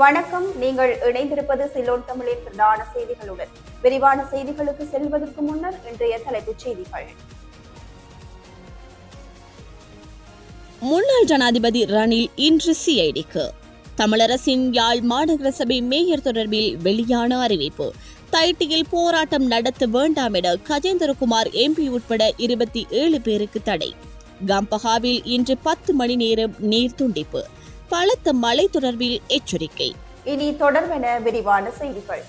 வணக்கம். நீங்கள் இணைந்திருப்பது சிலோன் தமிழின் பிரதான செய்திகளுடன். விரிவான செய்திகளுக்கு செல்வதற்கு முன்னர் இன்றைய தலைப்புச் செய்திகள். முன்னாள் ஜனாதிபதி ரணில் இன்று சிஐடிக்கு. தமிழரசின் யாழ் மாநகர சபை மேயர் தொடர்பில் வெளியான அறிவிப்பு. தைட்டியில் போராட்டம் நடத்த வேண்டாம் என கஜேந்திரகுமார் எம்பி உட்பட இருபத்தி ஏழு பேருக்கு தடை. கம்பஹாவில் இன்று பத்து மணி நேரம் நீர் துண்டிப்பு பலத்த மழை தொடர்பில் எச்சரிக்கை. இனி தொடர்பென விரிவான செய்திகள்.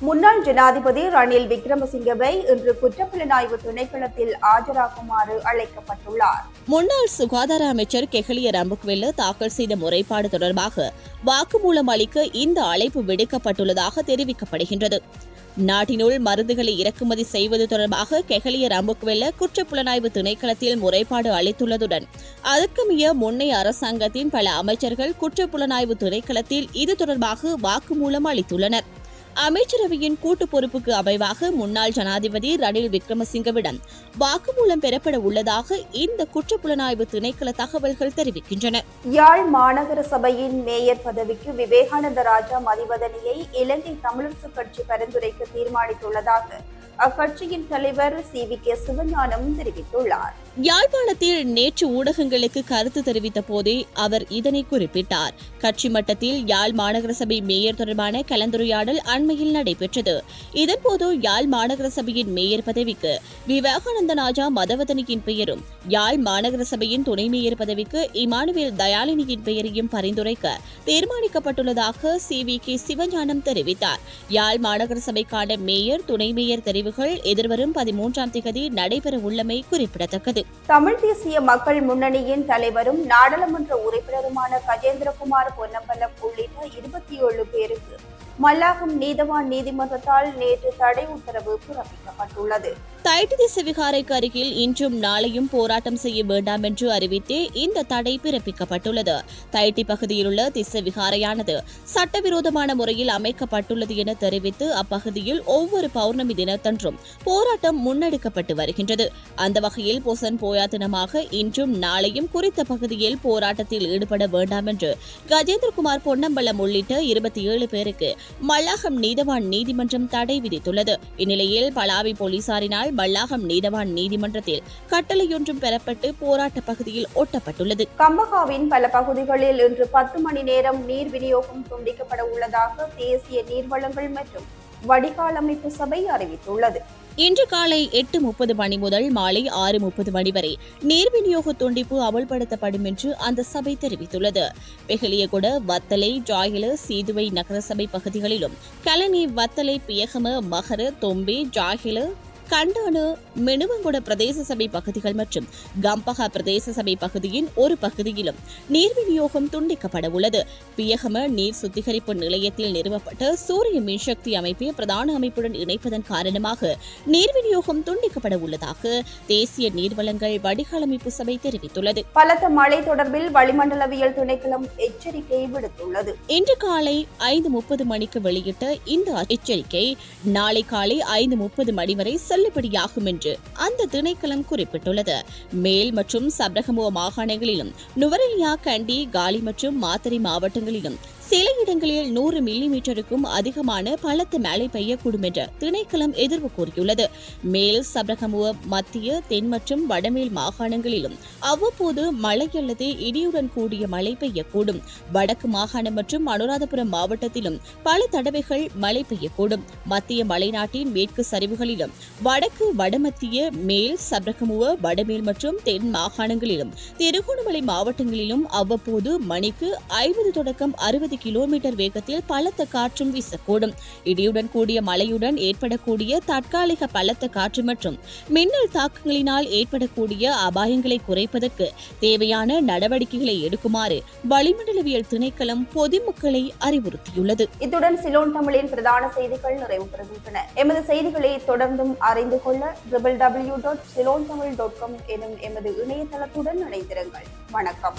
முன்னாள் ஜனாதிபதி ரணில் விக்ரமசிங்கவை இன்று குற்றப்புலனாய்வு திணைக்களத்தில் ஆஜராகுமாறு அழைக்கப்பட்டுள்ளார். முன்னாள் சுகாதார அமைச்சர் கெஹலிய ரம்புக்வெல்ல தாக்கல் செய்த முறைப்பாடு தொடர்பாக வாக்குமூலம் அளிக்க இந்த அழைப்பு விடுக்கப்பட்டுள்ளதாக தெரிவிக்கப்படுகின்றது. நாட்டினுள் மருந்துகளை இறக்குமதி செய்வது தொடர்பாக கெஹலிய ரம்புக்வெல்ல குற்றப்புலனாய்வு திணைக்களத்தில் முறைப்பாடு அளித்துள்ளதுடன் அதற்குமிய முன்னைய அரசாங்கத்தின் பல அமைச்சர்கள் குற்றப்புலனாய்வு திணைக்களத்தில் இது தொடர்பாக வாக்குமூலம் அளித்துள்ளனர். அமைச்சரவையின் கூட்டு பொறுப்புக்கு அமைவாக முன்னாள் ஜனாதிபதி ரணில் விக்ரமசிங்கவிடம் வாக்குமூலம் பெறப்பட உள்ளதாக இந்த குற்றப்புலனாய்வு திணைக்கள தகவல்கள் தெரிவிக்கின்றன. யாழ் மாநகர சபையின் மேயர் பதவிக்கு விவேகானந்த ராஜா மதிவதனியை இலங்கை தமிழரசு கட்சி பரிந்துரைக்க தீர்மானித்துள்ளதாக அக்கட்சியின் தலைவர் சி வி கே சிவஞானம் தெரிவித்துள்ளார். யாழ்ப்பாணத்தில் நேற்று ஊடகங்களுக்கு கருத்து தெரிவித்த போதே அவர் இதனை குறிப்பிட்டார். கட்சி மட்டத்தில் யாழ் மாநகர சபை மேயர் தொடர்பான கலந்துரையாடல் அண்மையில் நடைபெற்றது. இதன்போது யாழ் மாநகர சபையின் மேயர் பதவிக்கு விவேகானந்த ராஜா மதவதனியின் பெயரும் யாழ் மாநகர சபையின் துணை மேயர் பதவிக்கு இமானுவேல் தயாளினியின் பெயரையும் பரிந்துரைக்க தீர்மானிக்கப்பட்டுள்ளதாக சி வி கே சிவஞானம் தெரிவித்தார். யாழ் மாநகர சபைக்கான மேயர் துணை மேயர் தெரிவுகள் எதிர்வரும் பதிமூன்றாம் திகதி நடைபெற உள்ளமை குறிப்பிடத்தக்கது. தமிழ் தேசிய மக்கள் முன்னணியின் தலைவரும் நாடாளுமன்ற உறுப்பினருமான கஜேந்திரகுமார் பொன்னம்பலம் உள்ளிட்ட இருபத்தி ஏழு பேருக்கு மல்லாகம் நீதவான் நீதிமன்றத்தால் நேற்று தடை உத்தரவு பிறப்பிக்கப்பட்டுள்ளது. தைட்டு திசை விகாரைக்கு அருகில் இன்றும் நாளையும் போராட்டம் செய்ய வேண்டாம் என்று அறிவித்தே இந்த தடை பிறப்பிக்கப்பட்டுள்ளது. தைட்டி பகுதியிலுள்ள திசை விகாரையானது சட்டவிரோதமான முறையில் அமைக்கப்பட்டுள்ளது என தெரிவித்து அப்பகுதியில் ஒவ்வொரு பௌர்ணமி தினத்தன்றும் போராட்டம் முன்னெடுக்கப்பட்டு வருகின்றது. அந்த வகையில் பொசன் போயா தினமாக இன்றும் நாளையும் குறித்த பகுதியில் போராட்டத்தில் ஈடுபட வேண்டாம் என்று கஜேந்திரகுமார் பொன்னம்பலம் உள்ளிட்ட இருபத்தி ஏழு பேருக்கு மல்லாகம் நீதவான் நீதிமன்றம் தடை விதித்துள்ளது. இந்நிலையில் பலாவி போலீசாரினால் மல்லாகம் நீதவான் நீதிமன்றத்தில் கட்டளையொன்றும் பெறப்பட்டு போராட்ட பகுதியில் ஒட்டப்பட்டுள்ளது. கம்பகாவின் பல பகுதிகளில் இன்று பத்து மணி நேரம் நீர் விநியோகம் துண்டிக்கப்பட உள்ளதாக தேசிய நீர்வளங்கள் மற்றும் வடிகால் அமைப்பு சபை அறிவித்துள்ளது. இன்று காலை எட்டு முப்பது மணி முதல் மாலை ஆறு முப்பது மணி வரை நீர் விநியோக துண்டிப்பு அமல்படுத்தப்படும் என்று அந்த சபை தெரிவித்துள்ளது. பெகலியகுட வத்தலை ஜாயில சீதுவை நகரசபை பகுதிகளிலும் கலனி வத்தலை பியகம மகர தொம்பே ஜாகில கண்டானு மெனுவங்குட பிரதேச சபை பகுதிகள் மற்றும் கம்பஹா பிரதேச சபை பகுதியின் ஒரு பகுதியிலும் நீர் விநியோகம் துண்டிக்கப்பட உள்ளது. பியகம நீர் சுத்திகரிப்பு நிலையத்தில் நிறுவப்பட்ட சூரிய மின்சக்தி அமைப்பை பிரதான அமைப்புடன் இணைப்பதன் காரணமாக நீர் விநியோகம் துண்டிக்கப்பட உள்ளதாக தேசிய நீர்வளங்கள் வடிகால் அமைப்பு சபை தெரிவித்துள்ளது. பலத்த மழை தொடர்பில் வளிமண்டலவியல் திணைக்களம் எச்சரிக்கை விடுத்துள்ளது. இன்று காலை ஐந்து முப்பது மணிக்கு வெளியிட்ட இந்த எச்சரிக்கை நாளை காலை ஐந்து முப்பது மணி வரை செல்லுபடியாகும் என்று அந்த திணைக்களம் குறிப்பிட்டுள்ளது. மேல் மற்றும் சப்ரகமுவ மாகாணங்களிலும் நுவரெலியா கண்டி காலி மற்றும் மாத்தறை மாவட்டங்களிலும் சில இடங்களில் நூறு மில்லி மீட்டருக்கும் அதிகமான பலத்த மழை பெய்யக்கூடும் என்று திணைக்களம் எதிர்வு கூறியுள்ளது. மேல் சபரகமுவ மத்திய தென் மற்றும் வடமேல் மாகாணங்களிலும் அவ்வப்போது மழை அல்லது இடியுடன் கூடிய மழை பெய்யக்கூடும். வடக்கு மாகாணம் மற்றும் அனுராதபுரம் மாவட்டத்திலும் பல தடவைகள் மழை பெய்யக்கூடும். மத்திய மலைநாட்டின் மேற்கு சரிவுகளிலும் வடக்கு வடமத்திய மேல் சபரகமுவ வடமேல் மற்றும் தென் மாகாணங்களிலும் திருகோணமலை மாவட்டங்களிலும் அவ்வப்போது மணிக்கு ஐம்பது தொடக்கம் அறுபது கிலோமீட்டர் வேகத்தில் பலத்த காற்றும் வீசக்கூடும். இடியுடன் கூடிய மழையுடன் ஏற்படக்கூடிய தற்காலிக பலத்த காற்று மற்றும் மின்னல் தாக்கங்களினால் ஏற்படக்கூடிய அபாயங்களை குறைப்பதற்கு தேவையான நடவடிக்கைகளை எடுக்குமாறு வளிமண்டலவியல் திணைக்களம் பொதுமக்களை அறிவுறுத்தியுள்ளது. இத்துடன் சிலோன் தமிழின் பிரதான செய்திகள் நிறைவு பெறுகின்றன. எமது செய்திகளை தொடர்ந்தும் அறிந்து கொள்ள triple W dot Ceylon Tamil dot com எனும் எமது இணையதளத்துடன் இணைந்திருங்கள். வணக்கம்.